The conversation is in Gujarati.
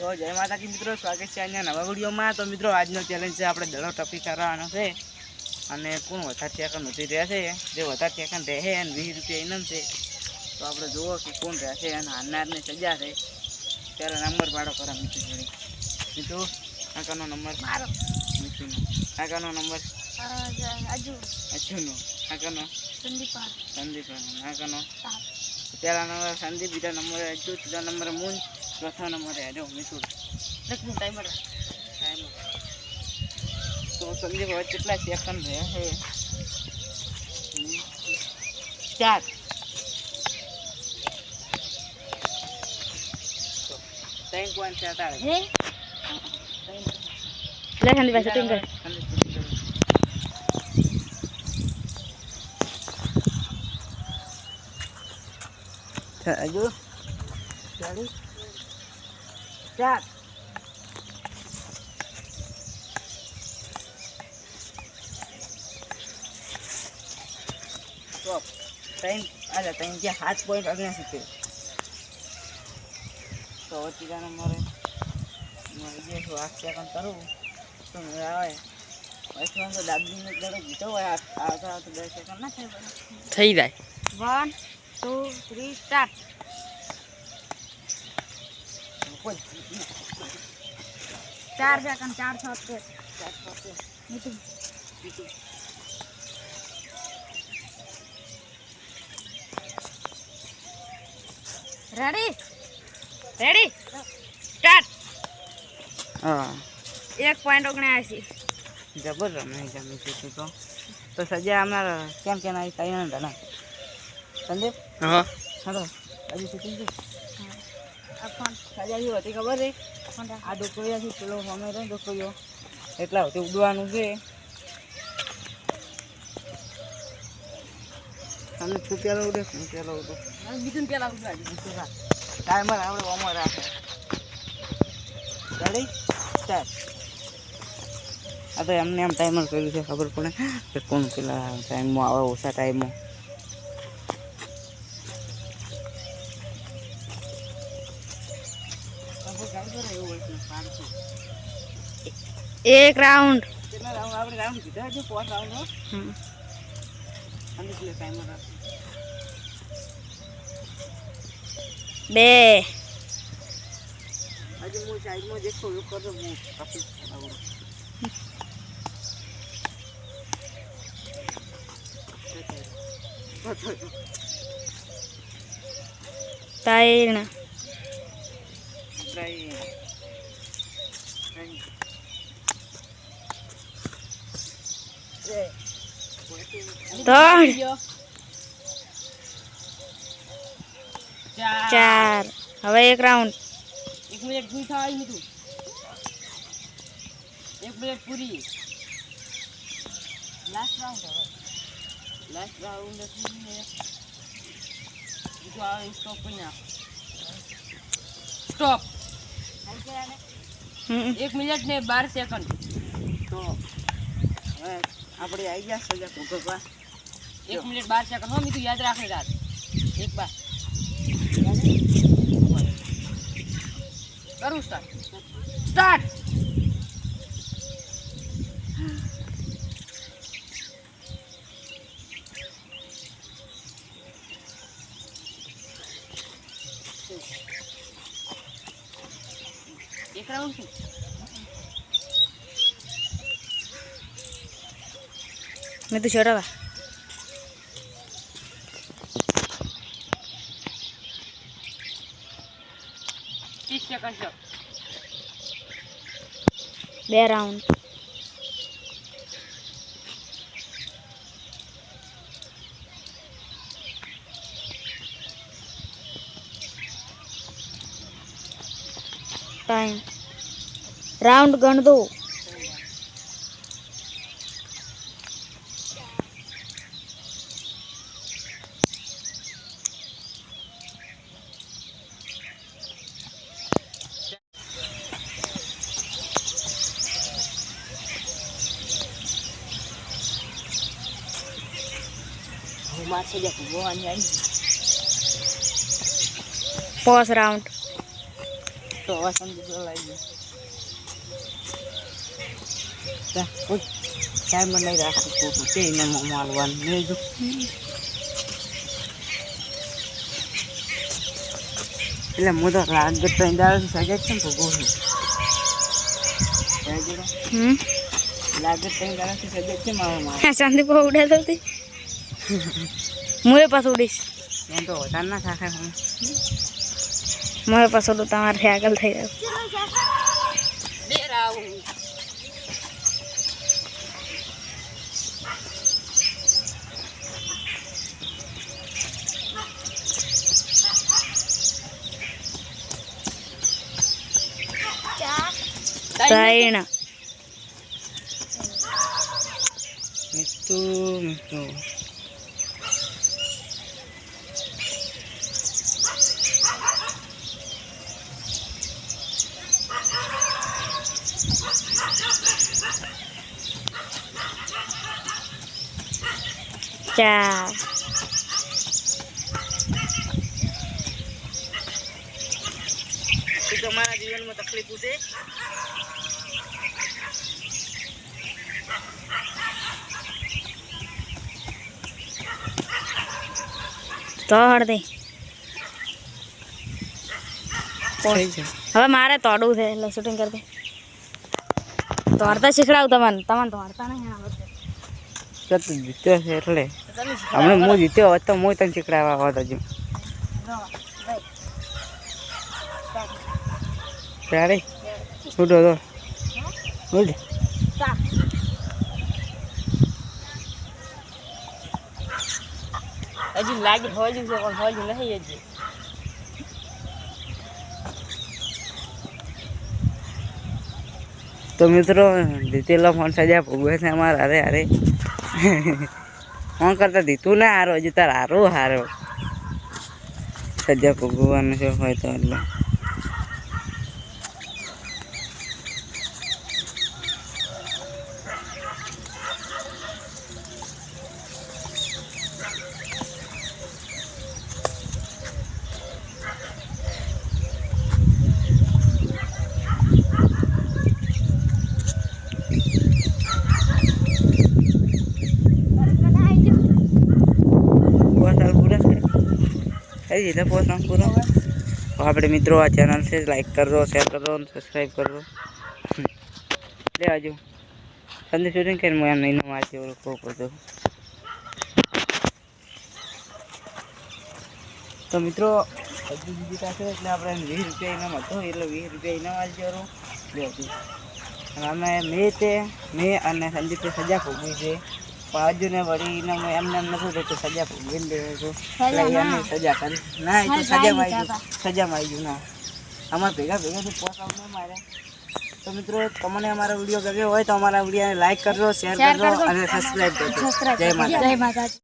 તો જય માતાજી મિત્રો સ્વાગત છે અહીંયા નવા વિડીયોમાં. તો મિત્રો આજનો ચેલેન્જ છે આપણે દડો ટપી કરવાનો છે. અને કોણ વધારે સેકન્ડ નથી રહ્યા છે? જે વધારે સેકન્ડ રહે અને વીસ રૂપિયા ઇનામ છે. તો આપણે જુઓ કે કોણ રહેશે અને હારનારને સજા છે. ત્યારે નંબર પાડો કરો મિત્રો જોડે. મીઠું કાકાનો નંબર? મારો. મીઠુંનો કાકાનો નંબર? હજુ અચ્છુનો કાકાનો? સંદીપા સંદીપ કાકાનો? પહેલા નંબર સંદીપ બીજા નંબર અજુ ત્રીજા નંબર મૂન. ચોથા નંબરે હજો મીઠું લખનું ટાઈમર ટાઈમ તો સંદીપ હવે કેટલા સેકન્ડ રહ્યા છે ચાર ત્રણ પોઈન્ટ સેતાળીસ હે લે સંદીપા સેટિંગ કર હજુ ચાલીસ ચાર તો ત્રણ અરે ત્રણ જે સાત પોઈન્ટ છે તો. હવે મારે નંબરે જે શું આઠ સેકન્ડ કરું તો મેળ આવે. પછી તો દાદીને દડો જીતો હોય આવતા આવતા દસ સેકન્ડ ના થાય. થઈ જાય. વન ટુ થ્રી સ્ટાર્ટ ચાર છે છોતેર ચાર છ મીઠું બીજું રેડી રેડી સ્ટાર્ટ હા. એક પોઈન્ટ ઓગણ્યાસી. જબર રમે જમી છે તો તો. સજા અમારા કેમ કેમ આવી? કઈ ના ના. સંદીપ? હા. હા હજી શૂટિંગ છે સજા શું હતી ખબર છે? આ ડોકરીયા છે પેલો અમે રહે ડોકરીયો એટલા સુધી ઉડવાનું છે. તમે તું પેલો ઉડે હું પેલો ઉડું. બીજું પેલા ઉભરાજી ટાઈમર આપણે ઓમર રાખે. રેડી ચાલ આ તો એમને એમ ટાઈમર કર્યું છે ખબર પડે. કે કોણ પેલા ટાઈમમાં આવે ઓછા ટાઈમમાં એક રાઉન્ડ. કેટલા રાઉન્ડ? આપણે રાઉન્ડ કીધા છે પાંચ રાઉન્ડ અને પેલા ટાઈમર બે. હજુ હું સાઈડમાં દેખો એવું કરતો હું કાપી આવું ત્રણ ત્રણ ચાર. હવે એક રાઉન્ડ એક મિનિટ પૂરી થવા આવી તું એક મિનિટ પૂરી. લાસ્ટ રાઉન્ડ હવે. લાસ્ટ રાઉન્ડ બીજું આવે સ્ટોપ કરી નાખ. સ્ટોપ હમ. એક મિનિટ ને બાર સેકન્ડ તો હવે આપણે આવી ગયા સજા ભૂગવવા. એક મિનિટ બાર સેકન્ડ હો મીઠું યાદ રાખે રાત. એક બાર. કરું સ્ટાર્ટ સ્ટાર્ટ એક રાઉન્ડ શું? તો છોડાવા ત્રીસ સેકન્ડ બે રાઉન્ડ ટાઈમ રાઉન્ડ ગણ દો હું માર સજા ભૂગવવાની આવી પોસ રાઉન્ડ તો હવે સમજી તો લાવી ગયો જા, ઉઠ. ટાઈમ નહીં રાખું ખોટું તે એને માલવાનું નહીં જો એટલે હું તો લાગત ત્રણ દાડાથી સજા જ છે ને ભોગવું છું ત્યાં જોડો હમ લાગત ત્રણ દાડાથી સજા જ છે મારા મારે હા શાંતિ પર ઉડાતો હતી હું એ પાછું ઉડીશ એમ તો વધારે ના થાકે હું હું એ પાછું ઉડું તમારાથી આગળ થઈ રહ્યો ત્રણ મીઠું મીઠું ચાર તમારા જીવનમાં તકલીફ છે તો હળદી થઈ હવે મારે તોડવું છે એટલે શૂટિંગ કરી દે તોડતા શીખડાવું તમને તમને તોડતા નહીં આવડતું. સતત જીત્યો છે એટલે. હમણાં હું જીત્યો હોત તો હું તને શીખડાવવા હોત હજુ. ત્યારે ઉડો તો? ઉડ હજી લાગી હોજું છે પણ હોજું નહીં હજી. તો મિત્રો જીતેલો ફોન સજા ભોગવે છે અમારે અરે અરે ફોન કરતા? દીતું ને હારો, હજી તાર હારો હારો. સજા ભોગવવાનું છે, હોય તો એટલે પોસ્ટ પૂરા છે થઈ જશે પોસ્ટ પૂરો. આપણે મિત્રો આ ચેનલ છે લાઈક કરો શેર કરો અને સબસ્ક્રાઈબ કરો લે આજુ. સંદેશ શૂટિંગ કરીને હું એમ નહીં વાંચી ઓળખ બધું. તો મિત્રો હજુ બીજી પાસે એટલે આપણે વીસ રૂપિયા ઇનામ હતો એટલે વીસ રૂપિયા ઇનામ જવાનું લે હતું અને અમે મેં તે મેં અને સંદીપે સજા ભોગવી છે. પણ હજુ ને વળી એમને એમ નથી રહેતું સજા ભોગવીને દે છું. એમને સજા કરી. ના એ તો સજામાં આવી ગયું સજામાં આવી ગયું ના. અમારા ભેગા ભેગાથી પોસ આવું મારે. તો મિત્રો તમને અમારો વીડિયો ગમ્યો હોય તો અમારા વિડીયોને લાઈક કરજો શેર કરજો અને સબસ્ક્રાઈબ કરજો. જય માતા જય માતાજી.